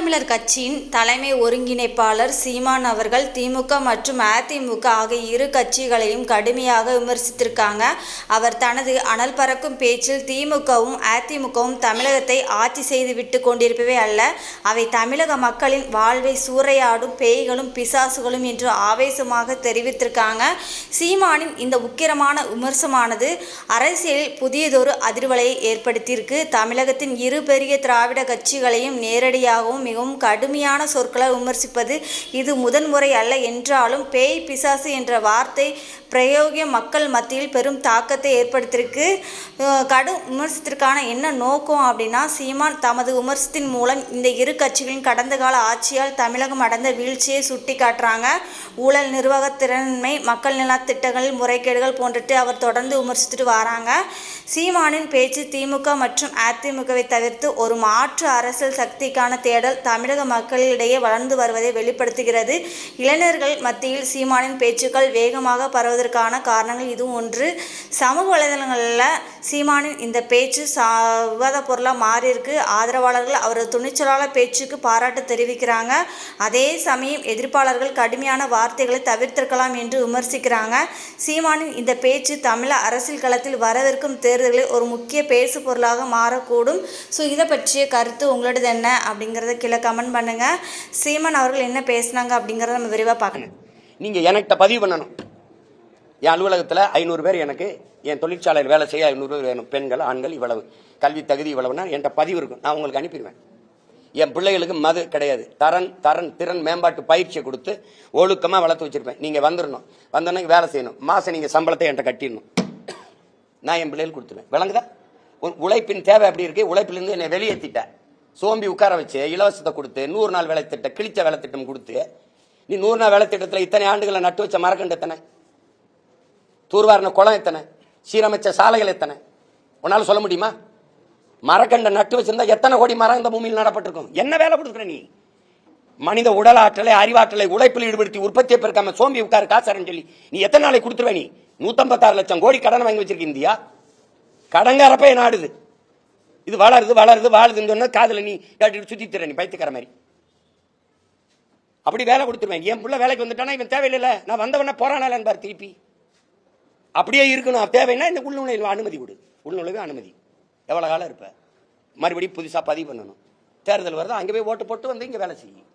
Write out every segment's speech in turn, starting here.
தமிழர் கட்சியின் தலைமை ஒருங்கிணைப்பாளர் சீமான் அவர்கள் திமுக மற்றும் அதிமுக ஆகிய இரு கட்சிகளையும் கடுமையாக விமர்சித்திருக்காங்க. அவர் தனது அனல் பறக்கும் பேச்சில் திமுகவும் அதிமுகவும் தமிழகத்தை ஆட்சி செய்து விட்டு கொண்டிருப்பவே அல்ல. அவை தமிழக மக்களின் வாழ்வை சூறையாடும் பேய்களும் பிசாசுகளும் என்று ஆவேசமாக தெரிவித்திருக்காங்க. சீமானின் இந்த உக்கிரமான விமர்சனமானது அரசியலில் புதியதொரு அதிர்வலையை ஏற்படுத்தியிருக்கு. தமிழகத்தின் இரு பெரிய திராவிட கட்சிகளையும் நேரடியாகவும் மிகவும் கடுமையான சொற்களால் விமர்சிப்பது இது முதன்முறை அல்ல என்றாலும் பேய் பிசாசு என்ற வார்த்தை பிரயோகிய மக்கள் மத்தியில் பெரும் தாக்கத்தை ஏற்படுத்தியிருக்கு. கடும் விமர்சனத்திற்கான என்ன நோக்கம் அப்படின்னா சீமான் தமது விமர்சனத்தின் மூலம் இந்த இரு கட்சிகளின் கடந்த கால ஆட்சியால் தமிழகம் அடைந்த வீழ்ச்சியை சுட்டி காட்டுறாங்க ஊழல் நிர்வாகத்திறன்மை மக்கள் நலத்திட்டங்கள் முறைகேடுகள் போன்றட்டு அவர் தொடர்ந்து விமர்சித்துட்டு வராங்க. சீமானின் பேச்சு திமுக மற்றும் அதிமுகவை தவிர்த்து ஒரு மாற்று அரசியல் சக்திக்கான தேடல் தமிழக மக்களிடையே வளர்ந்து வருவதை வெளிப்படுத்துகிறது. இளைஞர்கள் மத்தியில் சீமானின் பேச்சுக்கள் வேகமாக பரவுவதற்கான காரணங்கள் இதுவும் ஒன்று. சமூக வலைதளங்களில் சீமானின் இந்த பேச்சு சா விவாத பொருளாக மாறியிருக்கு. ஆதரவாளர்கள் அவரது துணிச்சலான பேச்சுக்கு பாராட்டு தெரிவிக்கிறாங்க. அதே சமயம் எதிர்ப்பாளர்கள் கடுமையான வார்த்தைகளை தவிர்த்திருக்கலாம் என்று விமர்சிக்கிறாங்க. சீமானின் இந்த பேச்சு தமிழ அரசியல் களத்தில் வரவிருக்கும் தேர்தலில் ஒரு முக்கிய பேசு பொருளாக மாறக்கூடும். ஸோ இதை பற்றிய கருத்து உங்களோடது என்ன? அப்படிங்கிறத கீழே கமெண்ட் பண்ணுங்க. சீமான் அவர்கள் என்ன பேசுனாங்க அப்படிங்கிறத நம்ம விரிவாக பார்க்கணும் நீங்கள் எனக்கு பதிவு பண்ணணும். என் அலுவலகத்தில் ஐநூறு பேர் எனக்கு என் தொழிற்சாலையில் வேலை செய்ய ஐநூறு பேர் வேணும். பெண்கள் ஆண்கள் இவ்வளவு. கல்வி தகுதி இவ்வளவுனா என்கிட்ட பதிவு இருக்கும். நான் உங்களுக்கு அனுப்பிடுவேன். என் பிள்ளைகளுக்கு மது கிடையாது. தரன் தரன் திறன் மேம்பாட்டு பயிற்சியை கொடுத்து ஒழுக்கமாக வளர்த்து வச்சிருப்பேன். நீங்கள் வந்துடணும் வந்தோன்னே வேலை செய்யணும். மாதம் நீங்கள் சம்பளத்தை என்கிட்ட கட்டிடணும். நான் என் பிள்ளைகள் கொடுத்துருவேன். விளங்குதா? உழைப்பின் தேவை அப்படி இருக்கு. உழைப்பிலிருந்து என்னை வெளியேற்றிட்டேன் சோம்பி உட்கார வச்சு இலவசத்தை கொடுத்து நூறு நாள் வேலை திட்டம் கிழிச்ச வேலை திட்டம் கொடுத்து நீ நூறு நாள் வேலை திட்டத்தில் இத்தனை ஆண்டுகளை நட்டு வச்ச மரக்கண்டு எத்தனை? தூர்வாரின குளம் எத்தனை? சீரமைச்ச சாலைகள் எத்தனை? உன்னால சொல்ல முடியுமா? மரக்கண்டை நட்டு வச்சிருந்தா எத்தனை கோடி மரம் இந்த பூமியில் நடப்பட்டிருக்கும்? என்ன வேலை கொடுக்குற நீ? மனித உடல் ஆற்றலை அறிவாற்றலை உழைப்பில் ஈடுபடுத்தி உற்பத்தியை பெருக்காம சோம்பி உட்காரு காசாரன்னு சொல்லி நீ எத்தனை நாளைக்கு கொடுத்துருவே நீ? நூத்தம்பத்தாறு லட்சம் கோடி கடன் வாங்கி வச்சிருக்க இந்தியா. கடங்காரப்பே நாடுது. இது வளருது வளருது வாழுதுன்னு சொன்னால் காதில் நீ கேட்டுட்டு சுத்தி தர நீ பயத்துக்கிற மாதிரி. அப்படி வேலை கொடுத்துருவேன். என் பிள்ளை வேலைக்கு வந்துட்டானா இவன் தேவையில்லை நான் வந்தவன போறானால என்பார் திருப்பி. அப்படியே இருக்கணும். தேவைன்னா இந்த உள்நுழைவு அனுமதி கொடு. உள்நுழைவு அனுமதி. எவ்வளோ காலம் இருப்ப? மறுபடியும் புதுசாக பதிவு பண்ணணும். தேர்தல் வருது? அங்கே போய் ஓட்டு போட்டு வந்து இங்கே வேலை செய்யும்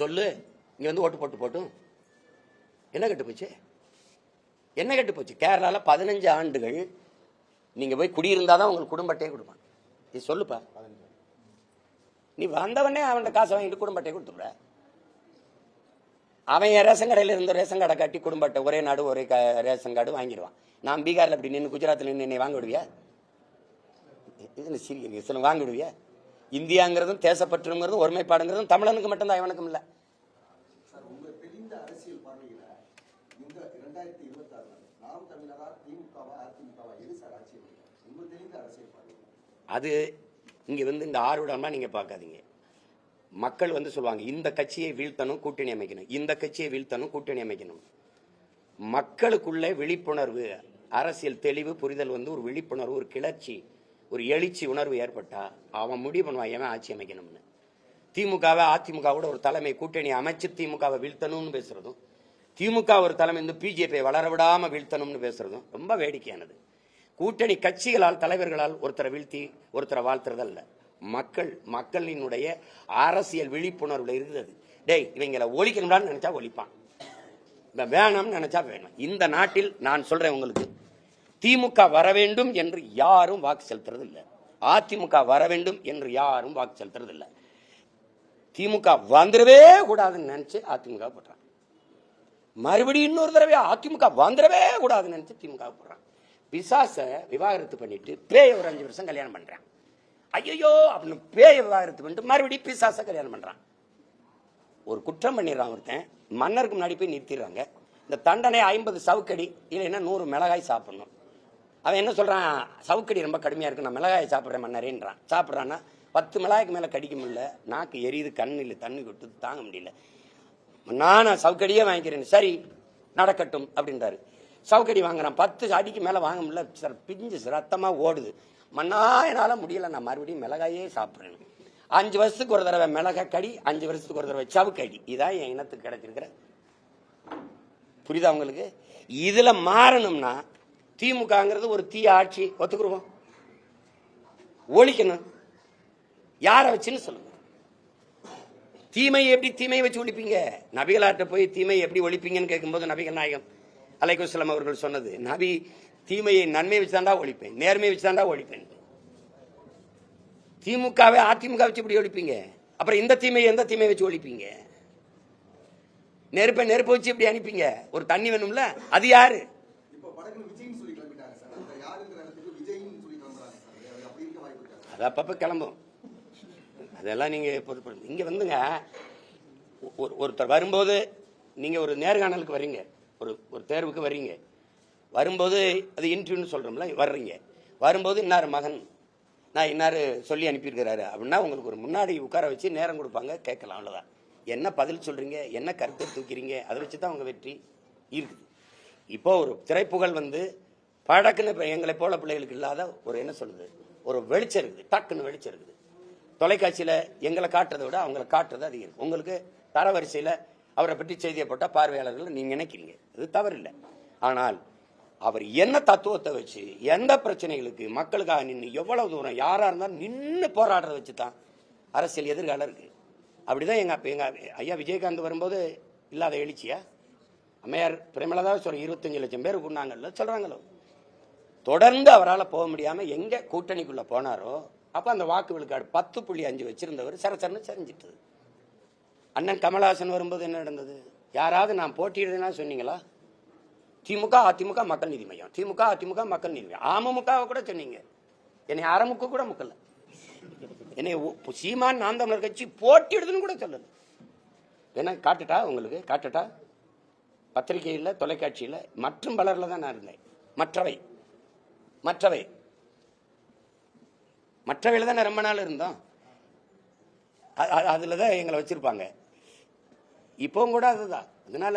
சொல்லு. இங்கே வந்து ஓட்டு போட்டு போட்டும். என்ன கெட்டு போச்சு? என்ன கெட்டு போச்சு? கேரளாவில் பதினஞ்சு ஆண்டுகள் நீங்கள் போய் குடியிருந்தாதான் உங்களுக்கு குடும்ப கொடுப்பாங்க. கொடுப்பான் நீ சொல்லுப்பா. நீ வந்தவனே அவன்கிட்ட காசை வாங்கிட்டு குடும்ப அட்டையை கொடுத்துடுற. அவன் என் ரேஷன் கடையில் இருந்த ரேஷன் கடை கட்டி குடும்பத்தை ஒரே நாடு ஒரே க ரேஷன் கார்டு வாங்கிடுவான். நான் பீகாரில் அப்படி நின்று குஜராத்தில் நின்று என்னை வாங்கிவிடுவியா? இதில் சிரிக்க இந்தியாங்கிறதும் தேசப்பற்றுங்கிறதும் ஒருமைப்பாடுங்கிறதும் தமிழனுக்கு மட்டும்தான் இவனுக்கும் இல்லை சார் உங்க தெளிந்த அரசியல் பார்வையில இந்த இரண்டாயிரத்தி இருபத்தி ஆறுல நாம் தமிழரா திமுகவா அதிமுகவா எது சார் ஆட்சி அமைக்கும்? உங்க தெளிந்த அரசியல் பார்வையில அது இங்கே வந்து இந்த ஆர்வடமாக நீங்கள் பார்க்காதீங்க. மக்கள் வந்து சொல்லுவாங்க இந்த கட்சியை வீழ்த்தணும் கூட்டணி அமைக்கணும். இந்த கட்சியை வீழ்த்தணும் கூட்டணி அமைக்கணும். மக்களுக்குள்ளே விழிப்புணர்வு அரசியல் தெளிவு புரிதல் வந்து ஒரு விழிப்புணர்வு ஒரு கிளர்ச்சி ஒரு எழுச்சி உணர்வு ஏற்பட்டால் அவன் முடிவு பண்ணுவான் ஏன் ஆட்சி அமைக்கணும்னு. திமுகவை அதிமுகவோட ஒரு தலைமை கூட்டணி அமைச்சு திமுகவை வீழ்த்தணும்னு பேசுறதும் திமுக ஒரு தலைமை வந்து பிஜேபியை வளர விடாமல் வீழ்த்தணும்னு பேசுறதும் ரொம்ப வேடிக்கையானது. கூட்டணி கட்சிகளால் தலைவர்களால் ஒருத்தரை வீழ்த்தி ஒருத்தரை வாழ்த்துறதல்ல மக்கள் மக்களினுடைய அரசியல் விழிப்புணர்வுல இருக்கிறது டேய் இவங்களை ஒழிக்கணும்டான்னு நினைச்சா ஒழிப்பான். வேணாம்னு நினைச்சா வேணும். இந்த நாட்டில் நான் சொல்றேன் உங்களுக்கு திமுக வர வேண்டும் என்று யாரும் வாக்கு செலுத்துறது இல்லை. அதிமுக வர வேண்டும் என்று யாரும் வாக்கு செலுத்துறது இல்லை. திமுக வந்துடவே கூடாதுன்னு நினைச்சு அதிமுக போடுறான் மறுபடியும் இன்னொரு தடவை அதிமுக வந்துடவே கூடாதுன்னு நினைச்சு திமுக போடுறான் பிசாச விவாகரத்து பண்ணிட்டு பேய ஒரு அஞ்சு வருஷம் கல்யாணம் பண்றான். ஐயோ அப்படின்னு பேய விவாகரத்து பண்ணிட்டு மறுபடியும் பிசாச கல்யாணம் பண்றான். ஒரு குற்றம் பண்ணிடுறான் ஒருத்தன். மன்னருக்கு முன்னாடி போய் நிறுத்திடுறாங்க. இந்த தண்டனை ஐம்பது சவுக்கடி இல்லைன்னா நூறு மிளகாய் சாப்பிடணும். அவன் என்ன சொல்றான்? சவுக்கடி ரொம்ப கடுமையா இருக்கு நான் மிளகாய் சாப்பிட்றேன் மன்னரேன்றான். சாப்பிட்றான்னா பத்து மிளகாய்க்கு மேல கடிக்க முடியல நாக்கு எரியுது கண்ணு இல்லை தண்ணி கொட்டு தாங்க முடியல. நான் சவுக்கடியே வாங்கிக்கிறேன். சரி நடக்கட்டும் அப்படின்றாரு. சவுக்கடி வாங்குறேன். பத்து அடிக்கு மேலே வாங்க முடியல. சார் பிஞ்சு ரத்தமாக ஓடுது. மண்ணா என்னால் முடியல. நான் மறுபடியும் மிளகாயே சாப்பிட்றேன். அஞ்சு வருஷத்துக்கு ஒரு தடவை மிளகாய் கடி அஞ்சு வருஷத்துக்கு ஒரு தடவை சவுக்கடி. இதான் என் இனத்துக்கு கிடைச்சிருக்கிற புரியுதா உங்களுக்கு? இதில் மாறணும்னா திமுகங்கிறது ஒரு தீய ஆட்சி. ஒத்துக்குருவோம். ஒழிக்கணும். யாரை வச்சுன்னு சொல்லுங்க. தீமையை எப்படி தீமையை வச்சு ஒழிப்பீங்க? நபிகளாட்ட போய் தீமையை எப்படி ஒழிப்பீங்கன்னு கேட்கும்போது நபிகள் நாயகம் அலைகுஸ்லாம் அவர்கள் சொன்னது நபி தீமையை நன்மை வச்சு தாண்டா ஒழிப்பேன் நேர்மையை வச்சு தாண்டா ஒழிப்பேன். திமுகவை அதிமுக வச்சு இப்படி ஒழிப்பீங்க? அப்புறம் இந்த தீமையை எந்த தீமையை வச்சு ஒழிப்பீங்க? நெருப்பை நெருப்பு வச்சு இப்படி அனுப்பிங்க. ஒரு தண்ணி வேணும்ல அது யாரு? அது அப்பப்போ கிளம்பும். அதெல்லாம் நீங்க பொறுப்பு இங்க வந்துங்க. ஒரு ஒருத்தர் வரும்போது நீங்க ஒரு நேர்காணலுக்கு வர்றீங்க ஒரு ஒரு தேர்வுக்கு வர்றீங்க. வரும்போது அது இன்டர்வியூன்னு சொல்கிறோம்ல வர்றீங்க. வரும்போது இன்னார் மகன்? நான் இன்னார் சொல்லி அனுப்பியிருக்கிறாரு அப்படின்னா உங்களுக்கு ஒரு முன்னாடி உட்கார வச்சு நேரம் கொடுப்பாங்க கேட்கலாம் அவ்வளோதான் என்ன பதில் சொல்கிறீங்க என்ன கருத்தை தூக்கிறீங்க? அதை வச்சு தான் அவங்க வெற்றி இருக்குது. இப்போ ஒரு திரைப்புகழ் வந்து பழக்குன்னு இப்போ எங்களை போல பிள்ளைகளுக்கு இல்லாத ஒரு என்ன சொல்லுது ஒரு வெளிச்சம் இருக்குது டக்குன்னு வெளிச்சம் இருக்குது. தொலைக்காட்சியில் எங்களை காட்டுறதை விட அவங்கள காட்டுறது அதிகம் உங்களுக்கு தரவரிசையில் அவரை பற்றி செய்தியை போட்டால் பார்வையாளர்கள் நீங்கள் நினைக்கிறீங்க. அது தவறில்லை. ஆனால் அவர் என்ன தத்துவத்தை வச்சு எந்த பிரச்சனைகளுக்கு மக்களுக்காக நின்று எவ்வளவு தூரம் யாராக இருந்தாலும் நின்று போராடுறத வச்சு தான் அரசியல் எதிர்காலம் அப்படி தான் எங்கள் அப்போ எங்க ஐயா விஜயகாந்த் வரும்போது இல்லாத எழுச்சியா? அம்மையார் பிரேமலதா சொல்ற இருபத்தஞ்சு லட்சம் பேர் கொண்டாங்கல்ல சொல்கிறாங்களோ தொடர்ந்து அவரால் போக முடியாமல் எங்கே கூட்டணிக்குள்ளே போனாரோ அப்போ அந்த வாக்கு விழுக்காடு பத்து புள்ளி அஞ்சு வச்சுருந்தவர் சரசரன்னு சரிஞ்சிட்டது. அண்ணன் கமலஹாசன் வரும்போது என்ன நடந்தது? யாராவது நான் போட்டியிடுதுன்னா சொன்னீங்களா? திமுக அதிமுக மக்கள் நீதி மையம். திமுக அதிமுக மக்கள் நீதி மையம். அமமுகவை கூட சொன்னீங்க. என்னை அறமுக்கு கூட முக்கல. என்னை சீமான் நாம் தமிழர் கட்சி போட்டியிடுதுன்னு கூட சொல்லல. என்ன காட்டுட்டா உங்களுக்கு? காட்டுட்டா? பத்திரிகையில் தொலைக்காட்சியில் மற்றும் பலரில் தான் நான் இருந்தேன். மற்றவை. மற்றவை. மற்றவையில் தான் ரொம்ப நாள் இருந்தோம். அதில் தான் எங்களை வச்சுருப்பாங்க. இப்பவும் கூட அதுதான். அதனால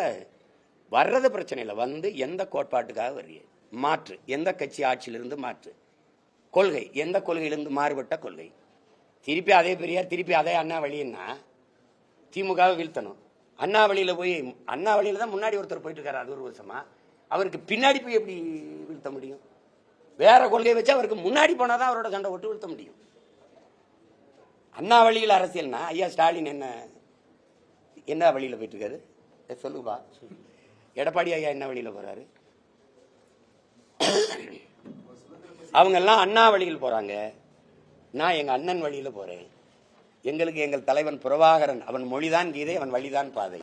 வர்றது பிரச்சனை இல்லை வந்து எந்த கோட்பாட்டுக்காக வர்றீங்க? மாற்று. எந்த கட்சி ஆட்சியிலிருந்து மாற்று? கொள்கை. எந்த கொள்கையிலிருந்து மாறுபட்ட கொள்கை? திருப்பி அதே பெரியார் திருப்பி அதே அண்ணா வழின்னா திமுகவை வீழ்த்தணும். அண்ணா வழியில் போய் அண்ணா வழியில் தான் முன்னாடி ஒருத்தர் போயிட்டு இருக்காரு அது ஒரு வருஷமா. அவருக்கு பின்னாடி போய் எப்படி வீழ்த்த முடியும்? வேற கொள்கையை வச்சு அவருக்கு முன்னாடி போனால் தான் அவரோட சண்டை ஒட்டு வீழ்த்த முடியும். அண்ணா வழியில் அரசியல்னா ஐயா ஸ்டாலின் என்ன என்ன வழியில் போயிட்டு இருக்காரு சொல்லுப்பா. எடப்பாடி ஐயா என்ன வழியில் போறாரு? அவங்க எல்லாம் அண்ணா வழியில் போறாங்க. நான் எங்க அண்ணன் வழியில் போறேன். எங்களுக்கு எங்கள் தலைவன் பிரபாகரன். அவன் மொழிதான் கீதை அவன் வழிதான் பாதை.